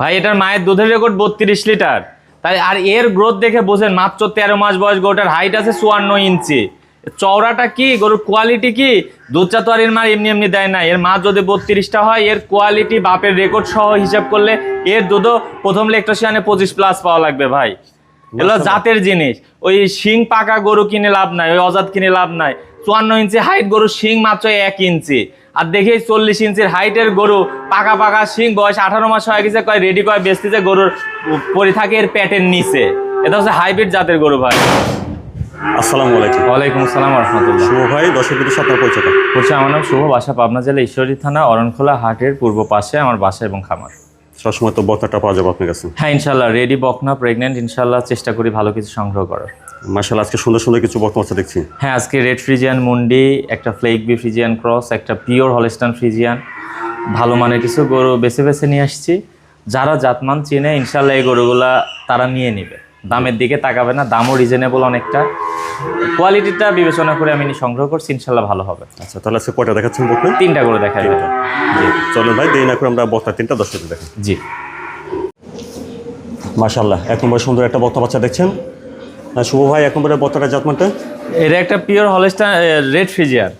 ভাই এটার মায়ের দুধের রেকর্ড বত্রিশ লিটার। তাই আর এর গ্রোথ দেখে বোঝেন মাত্র তেরো মাস বয়স গরুটার হাইট আছে চুয়ান্ন ইঞ্চি। চওড়াটা কি? গরুর কোয়ালিটি কি? দুধটা তো আর এর মা এমনি এমনি দেয় না এর মা যদি বত্রিশটা হয় এর কোয়ালিটি বাপের রেকর্ড সহ হিসাব করলে এর দুধও প্রথম লেকটোসিয়ানে পঁচিশ প্লাস পাওয়া লাগবে ভাই। এগুলো জাতের জিনিস। ওই শিং পাকা গরু কিনে লাভ নাই ওই অজাত কিনে লাভ নাই। চুয়ান্ন ইঞ্চি হাইট গরু শিং মাত্র এক ইঞ্চি। আর দেখি চল্লিশ ইঞ্চির হাইটের গরু পাকা পাকা শিং বয়স আঠারো মাস হয়ে গেছে কয় রেডি কয় বেচতেছে গরুর পরে থাকে এর প্যাটের নিচে। এটা হচ্ছে হাইব্রিড জাতের গরু ভাই। আসসালামু আলাইকুম। ওয়ালাইকুম আসসালাম রহমতুল্লাহ। শুভ ভাই আপনার পরিচয় আমার নাম শুভ বাসা পাবনা জেলা ঈশ্বরী থানা অরণখোলা হাটের পূর্ব পাশে আমার বাসা এবং খামার। সবসময় তো বক্তাটা পাওয়া যাবে আপনার কাছে। হ্যাঁ ইনশাল্লাহ রেডি বকনা প্রেগনেন্ট ইনশাল্লাহ চেষ্টা করি ভালো কিছু সংগ্রহ করার। মার্শাল আজকে সুন্দর সুন্দর কিছু বাচ্চা দেখছি। হ্যাঁ আজকে রেড ফ্রিজিয়ান মুন্ডি একটা ফ্লেক বি ফ্রিজিয়ান ক্রস একটা পিওর হলস্টান ফ্রিজিয়ান ভালো মানের কিছু গরু বেছে বেছে নিয়ে আসছি। যারা জাতমান চেনে ইনশাল্লাহ এই গরুগুলা তারা নিয়ে নেবে। দামের দিকে তাকাবে না দামও রিজনেবল অনেকটা। কোয়ালিটিটা বিবেচনা করে আমি সংগ্রহ করছি ইনশাল্লাহ ভালো হবে। আচ্ছা তাহলে আজকে কয়টা দেখাচ্ছেন বকনা তিনটা করে দেখা যাবে চলুন ভাই দেরি না করে আমরা বক্তা তিনটা দর্শকদের দেখেন জি। মার্শাল্লাহ এক নম্বর সুন্দর একটা বক্তা বাচ্চা দেখছেন। শুভ ভাই এক নম্বরের বক্তাটা জাতমানটা? এটা একটা pure Holstein red Friesian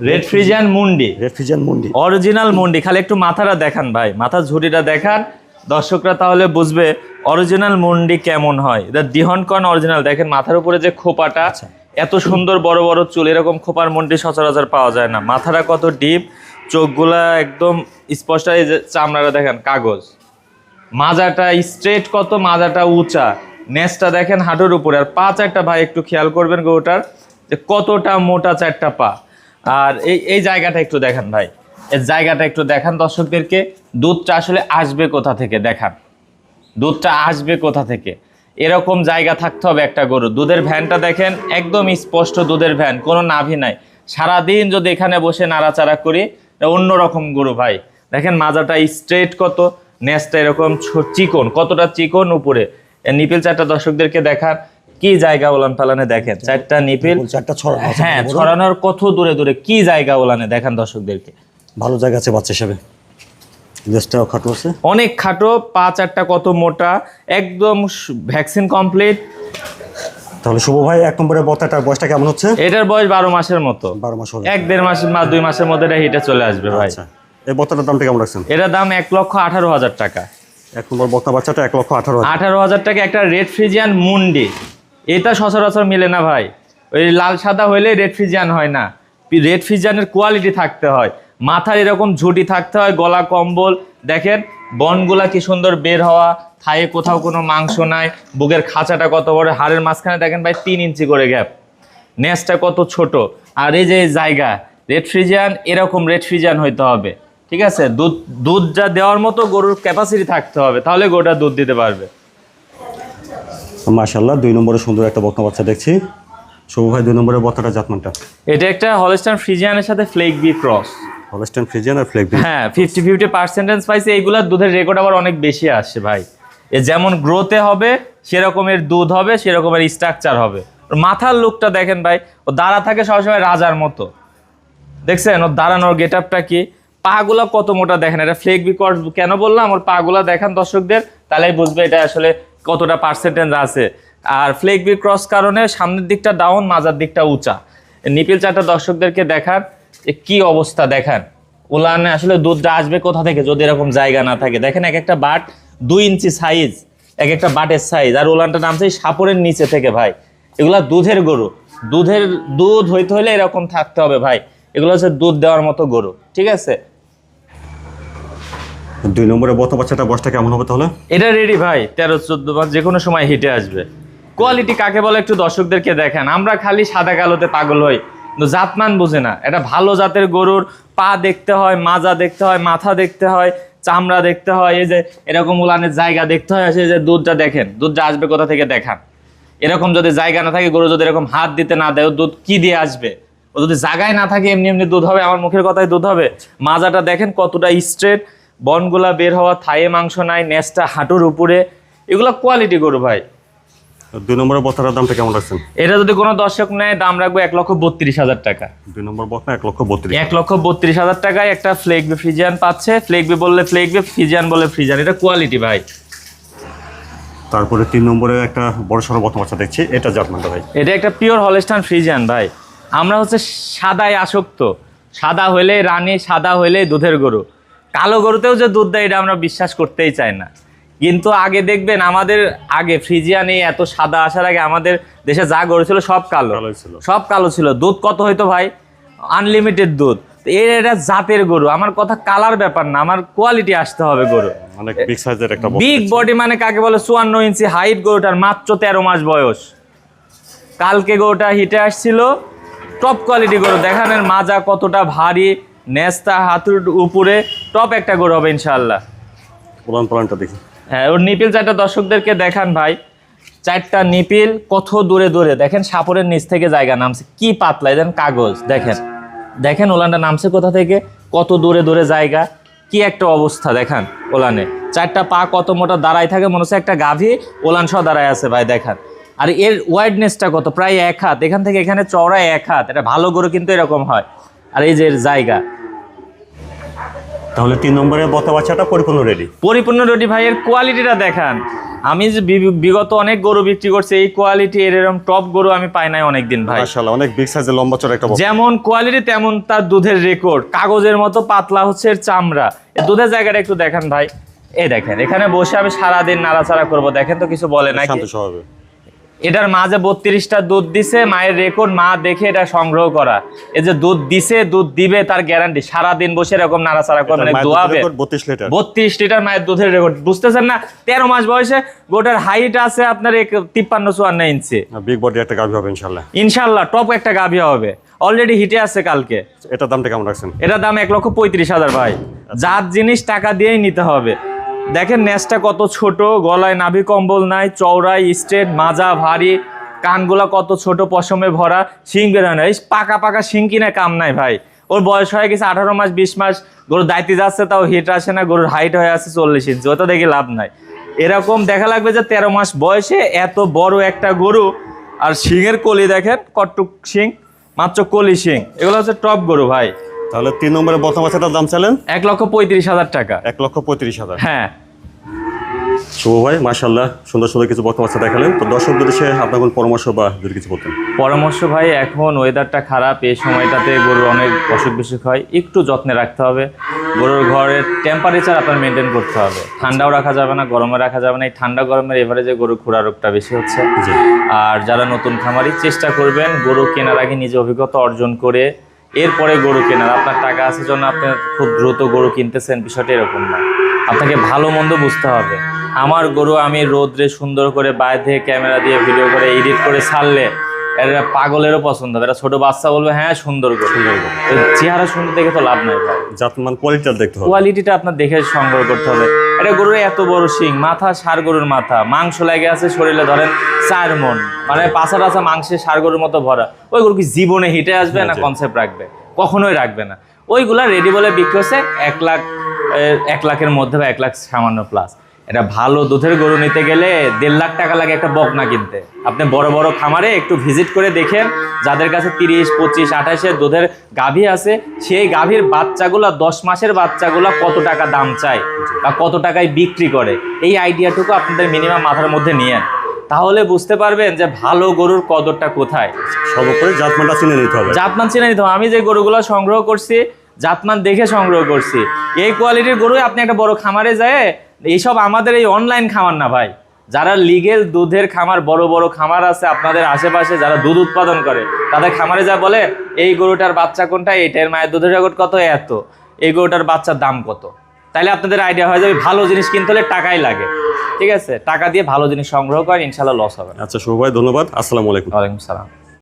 red Friesian মুন্ডি রেড ফ্রিজিয়ান মুন্ডি অরিজিনাল মুন্ডি খালি একটু মাথাটা দেখান ভাই মাথার ঝুড়িটা দেখান। দর্শকরা তাহলে বুঝবে অরিজিনাল মুন্ডি কেমন হয়। এটা দিহন কন অরিজিনাল দেখেন মাথার উপরে যে খোপাটা এত সুন্দর বড় বড় চুল এরকম খোপার মুন্ডি সচরাচর পাওয়া যায় না। মাথাটা কত ডিপ চোখগুলা একদম স্পষ্ট এই যে চামড়াটা দেখেন কাগজ। মাজাটা স্ট্রেট কত মাজাটা উঁচা। নেসটা দেখেন হাঁটুর উপরে। আর পা চারটা ভাই, একটু খেয়াল করবেন গরুটার, যে কতটা মোটা চারটা পা। আর এই এই জায়গাটা একটু দেখান ভাই। এই জায়গাটা একটু দেখান দর্শকদেরকে। দুধটা আসলে আসবে কোথা থেকে দেখান। দুধটা আসবে কোথা থেকে? এরকম জায়গা থাকতে হবে একটা গরু দুধের ভ্যানটা দেখেন, একদম স্পষ্ট দুধের ভ্যান, কোনো নাভি নাই। সারাদিন যদি এখানে বসে নাড়াচাড়া করি অন্যরকম গরু ভাই। দেখেন মাজাটা স্ট্রেট কত, নেসটা এরকম চিকন, কতটা চিকন উপরে। নিপিল চারটা দর্শকদেরকে দেখান কি জায়গা ওলান পালানে দেখেন? চারটা নিপিল চারটা ছড়া হ্যাঁ ছড়ানোর কত দূরে দূরে কি জায়গা ওলানে দেখান দর্শকদেরকে? ভালো জায়গা আছে বাচ্চা হিসাবে। লেজটাও খাটো আছে। অনেক খাটো পা চারটা কত মোটা একদম ভ্যাকসিন কমপ্লিট। তাহলে শুভ ভাই এক নম্বরের বক্তাটার বয়সটা কেমন হচ্ছে? এটার বয়স বারো মাসের মতো। বারো মাস এক দেড় মাস বা দুই মাসের মধ্যে এটা হিটে চলে আসবে ভাই। আচ্ছা। এই বক্তাটার দামটা কেমন রাখছেন? এটার দাম এক লক্ষ আঠারো হাজার টাকা। এক নম্বর বক্তা বাচ্চাটা এক লক্ষ আঠারো আঠারো হাজার টাকা একটা রেড ফ্রিজিয়ান মুন্ডি। এটা সচরাচর মিলে না ভাই। ওই লাল সাদা হইলে রেড ফ্রিজিয়ান হয় না। রেড ফ্রিজিয়ানের কোয়ালিটি থাকতে হয়। মাথার এরকম ঝুঁটি থাকতে হয়, গলা কম্বল। দেখেন, বনগুলা কি সুন্দর বের হওয়া। থায়ে কোথাও কোনো মাংস নাই। বুকের খাঁচাটা কত বড়। হাড়ের মাঝখানে দেখেন ভাই, তিন ইঞ্চি করে গ্যাপ। নেসটা কত ছোট। আর এই যে জায়গা, রেড ফ্রিজিয়ান, এরকম রেড ফ্রিজিয়ান হইতে হবে। ঠিক আছে? দুধ দুধ যা দেওয়ার মতো গরুর ক্যাপাসিটি থাকতে হবে তাহলে গরুটা দুধ দিতে পারবে। মাশাল্লাহ দুই নম্বরে সুন্দর একটা বক্তা বাচ্চা দেখছি। শুভ ভাই দুই নম্বরের বক্তাটা জাতমানটা? এটা একটা হলস্টাইন ফ্রিজিয়ানের সাথে Fleckvieh cross Holstein Friesian আর ফ্লেক হ্যাঁ ফিফটি ফিফটি পার্সেন্টেজ পাইছে এইগুলার দুধের রেকর্ড আবার অনেক বেশি আসছে ভাই। এ যেমন গ্রোথে হবে সেরকমের দুধ হবে সেরকমের স্ট্রাকচার হবে। মাথার লুকটা দেখেন ভাই ও দাঁড়া থাকে সবসময় রাজার মতো। দেখছেন? ওর দাঁড়ানোর গেট আপটা কি? পাগুলা কত মোটা দেখেন? এটা ফ্লেক বি কেন বললাম? ওর পাগুলা দেখান দর্শকদের, তাহলেই বুঝবে এটা আসলে কতটা পার্সেন্টেজ আছে। আর ফ্লেক বি ক্রস কারণে সামনের দিকটা ডাউন মাজার দিকটা উঁচা। নিপিল চারটা দর্শকদেরকে দেখান কি অবস্থা দেখান? উলানে আসলে দুধটা আসবে কোথা থেকে যদি এরকম জায়গা না থাকে? দেখেন এক একটা বাট দুই ইঞ্চি সাইজ এক একটা বাটের সাইজ আর উলানটা নামছে সাপড়ের নিচে থেকে ভাই। এগুলা দুধের গরু। দুধের দুধ হইতে হলে এরকম থাকতে হবে ভাই। এগুলো হচ্ছে দুধ দেওয়ার মতো গরু। ঠিক আছে? দুই নম্বরে বক্তা বাচ্চাটা বয়সটা কেমন হবে তাহলে? এটা রেডি ভাই, তেরো, চোদ্দ মাস যে কোনো সময় হিটে আসবে। কোয়ালিটি কাকে বলে একটু দর্শকদেরকে দেখান। আমরা খালি সাদা কালোতে পাগল হই, কিন্তু জাতমান বুঝে না। এটা ভালো জাতের গরুর পা দেখতে হয়, মাজা দেখতে হয়, মাথা দেখতে হয়, চামড়া দেখতে হয়, এই যে এরকম উলানের জায়গা দেখতে হয় আসে যে দুধটা দেখেন, দুধটা আসবে কোথা থেকে দেখান? এরকম যদি জায়গা না থাকে, গরু যদি এরকম হাত দিতে না দেয় দুধ কি দিয়ে আসবে? ও যদি জায়গায় না থাকে, এমনি এমনি দুধ হবে, আমার মুখের কথায় দুধ হবে? মাজাটা দেখেন কতটা স্ট্রেট বনগুলা বের হওয়া থায়ে মাংস নাই নেসটা হাঁটুর উপরে এগুলো কোয়ালিটি গরু ভাই। দুই নম্বরের বত্তাটার দামটা কেমন রাখছেন? এটা যদি কোনো দর্শক নেয় দাম রাখব এক লক্ষ বত্রিশ হাজার টাকা। দুই নম্বর বত্তা এক লক্ষ বত্রিশ এক লক্ষ বত্রিশ হাজার টাকায় একটা ফ্লেগবি ফ্রিজিয়ান পাচ্ছে। ফ্লেগবি বললে ফ্লেগবি ফ্রিজিয়ান বলে ফ্রিজিয়ান এটা কোয়ালিটি ভাই। তারপরে তিন নম্বরে একটা বড় সড়ো বত্তা বাচ্চা দেখছি। এটা জাতমানটা ভাই। এটা একটা পিওর হলস্টান ফ্রিজিয়ান ভাই। আমরা হচ্ছে সাদায় আসক্ত। সাদা হইলে রানী সাদা হইলে দুধের গরু। কালো গরুতেও যে দুধ দেয় এটা আমরা বিশ্বাস করতেই চাই না। কিন্তু আগে দেখবেন আমাদের আগে ফ্রিজিয়ান এই এত সাদা আসার আগে আমাদের দেশে যা গরু ছিল সব কালো। সব কালো ছিল। দুধ কত হইতো ভাই? আনলিমিটেড দুধ। এর এটা জাতের গরু। আমার কথা কালার ব্যাপার না আমার কোয়ালিটি আসতে হবে গরু। বিগ বত্তা বিগ বডি মানে কাকে বলে? চুয়ান্ন ইঞ্চি হাইট গরুটার মাত্র তেরো মাস বয়স। কালকে গরুটা হিটে আসছিল। টপ কোয়ালিটি গরু। দেখানের মাজা কতটা ভারী। নেস্তা হাতুর উপরে টপ একটা গরু হবে ইনশাল্লাহ দেখি। হ্যাঁ ওর নিপিল চারটা দর্শকদেরকে দেখান ভাই। চারটা নিপিল কত দূরে দূরে দেখেন সাপরের নিচ থেকে জায়গা নামছে কি পাতলা দেন কাগজ দেখেন। দেখেন ওলানটা নামছে কোথা থেকে কত দূরে দূরে জায়গা কি একটা অবস্থা দেখান ওলানে। চারটা পা কত মোটা দাঁড়ায় থাকে মনে হচ্ছে একটা গাভী ওলান সহ দাঁড়ায় আছে ভাই দেখান। আর এর ওয়াইডনেসটা কত প্রায় এক হাত এখান থেকে এখানে চওড়া এক হাত এটা ভালো গরু কিন্তু এরকম হয়। আর এই যে জায়গা। তাহলে তিন নম্বরের বত্তা বাচ্চাটা পরিপূর্ণ রেডি পরিপূর্ণ রুটি ভাইয়ের কোয়ালিটিটা দেখান। আমি যে বিগত অনেক গরু বিক্রি করছি এই কোয়ালিটি এর এরকম টপ গরু আমি পাই নাই অনেকদিন ভাই। মাশাআল্লাহ অনেক বিগ সাইজের লম্বা চড়া একটা যেমন কোয়ালিটি তেমন তার দুধের রেকর্ড কাগজের মতো পাতলা হচ্ছে এর চামড়া। দুধের জায়গাটা একটু দেখান ভাই। এই দেখেন এখানে বসে আমি সারাদিন নাড়াচাড়া করব। দেখেন তো কিছু বলে নাকি? শান্ত স্বভাবে। এটার মা যে বত্রিশটা দুধ দিছে মায়ের রেকর্ড মা দেখে এটা সংগ্রহ করা। এই যে দুধ দিছে দুধ দিবে তার গ্যারান্টি সারাদিন বসে এরকম নাড়াচাড়া করবে মানে দোয়াবে। বত্রিশ লিটার। বত্রিশ লিটার মায়ের দুধের রেকর্ড বুঝতেছেন না? তেরো মাস বয়সে গোটার হাইট আছে আপনার তিপ্পান্ন চুয়ান্ন ইঞ্চি। বিগ বডি একটা গাভি হবে ইনশাল্লাহ। ইনশাল্লাহ টপ একটা গাভী হবে। অলরেডি হিটে আছে কালকে। এটার দামটা কেমন রাখছেন? এটার দাম এক লক্ষ পঁয়ত্রিশ হাজার ভাই। যার জিনিস টাকা দিয়েই নিতে হবে। দেখেন নেসটা কত ছোট, গলায় নাভি কম্বল নাই চওড়াই স্ট্রেট, মাজা ভারী, কানগুলা কত ছোট, পশমে ভরা শিং বেরোয় না, এই পাকা পাকা শিং কিনে কাম নাই ভাই। ওর বয়স হয়ে গেছে আঠারো মাস, বিশ মাস, গরুর দায়িত্বে যাচ্ছে, তাও হিট আসে না, গরুর হাইট হয়ে আছে চল্লিশ ইঞ্চি ওটা দেখে লাভ নাই। এরকম দেখা লাগবে যে তেরো মাস বয়সে এত বড় একটা গরু, আর শিংয়ের কলি দেখেন কটুক শিং, মাত্র কলি শিং, এগুলো হচ্ছে টপ গরু ভাই। তাহলে তিন নম্বরের বত্তা বাচ্চাটার দাম চালেন এক লক্ষ পঁয়ত্রিশ হাজার টাকা। এক লক্ষ পঁয়ত্রিশ হাজার। হ্যাঁ। শুভ ভাই মাশাল্লাহ সুন্দর সুন্দর কিছু বত্তা বাচ্চা দেখালেন। তো দর্শকদের দেশে আপনার কোনো পরামর্শ বা যদি কিছু বলতেন। পরামর্শ ভাই এখন ওয়েদারটা খারাপ এই সময়টাতে গরুর অনেক অসুখ বিসুখ হয়। একটু যত্নে রাখতে হবে। গরুর ঘরের টেম্পারেচার আপনার মেনটেন করতে হবে। ঠান্ডাও রাখা যাবে না গরমে রাখা যাবে না। এই ঠান্ডা গরমের এভারেজে গরু খুরা রোগটা বেশি হচ্ছে। আর যারা নতুন খামারি চেষ্টা করবেন গরু কেনার আগে নিজে অভিজ্ঞতা অর্জন করে এরপরে গরু কেনার, আপনার টাকা আছে জন্য আপনি খুব দ্রুত গরু কিনতেছেন, বিষয়টা এরকম না। আপনাকে ভালো মন্দ বুঝতে হবে। আমার গরু আমি রোদ্রে সুন্দর করে বাইরে ক্যামেরা দিয়ে ভিডিও করে, এডিট করে ছাড়লে এটা পাগলেরও পছন্দ হবে। এটা ছোট বাচ্চা বলবে হ্যাঁ সুন্দর চেহারা সুন্দর দেখে তো লাভ নাই ভাই। জাতমান কোয়ালিটিটা দেখতে হবে। কোয়ালিটিটা আপনার দেখে সংগ্রহ করতে হবে। এটা গরুর এত বড় শিং মাথা সার গরুর মাথা। মাংস লেগে আছে শরীরে ধরেন চার মন। মানে পাশা টাছা মাংসে সার গরুর মতো ভরা। ওই গরু কি জীবনে হিটে আসবে না কনসেপ্ট রাখবে? কখনোই রাখবে না। ওইগুলা রেডি বলে বিক্রি হচ্ছে এক লাখ এক লাখের মধ্যে বা এক লাখ সামান্য প্লাস এটা ভালো দুধের গরু নিতে গেলে দেড় লাখ টাকা লাগে একটা বকনা কিনতে। আপনি বড় বড় খামারে একটু ভিজিট করে দেখেন যাদের কাছে তিরিশ পঁচিশ আঠাশের দুধের গাভী আছে সেই গাভীর বাচ্চাগুলা দশ মাসের বাচ্চাগুলা কত টাকা দাম চায় বা কত টাকায় বিক্রি করে? এই আইডিয়াটুকু আপনাদের মিনিমাম মাথার মধ্যে নিয়েন। তাহলে বুঝতে পারবেন যে ভালো গরুর কদরটা কোথায়। সর্বোপরি জাতমানটা চিনে নিতে হবে। জাতমান চিনে নিতে হবে। আমি যে গরুগুলো সংগ্রহ করছি জাতমান দেখে সংগ্রহ করছি। এই কোয়ালিটির গরুই আপনি একটা বড় খামারে যায় এইসব আমাদের এই অনলাইন খামার না ভাই। যারা লিগেল দুধের খামার বড় বড় খামার আছে আপনাদের আশেপাশে যারা দুধ উৎপাদন করে তাদের খামারে যা বলে এই গরুটার বাচ্চা কোনটা? এইটার মায়ের দুধের রেকর্ড কত? এত। এই গরুটার বাচ্চার দাম কত? তাইলে আপনাদের আইডিয়া হয়ে যাবে ভালো জিনিস কিনতে হলে টাকাই লাগে। ঠিক আছে? টাকা দিয়ে ভালো জিনিস সংগ্রহ করেন ইনশাল্লাহ লস হবে আচ্ছা ভাই ধন্যবাদ। আসসালামু আলাইকুম। ওয়ালাইকুম সালাম।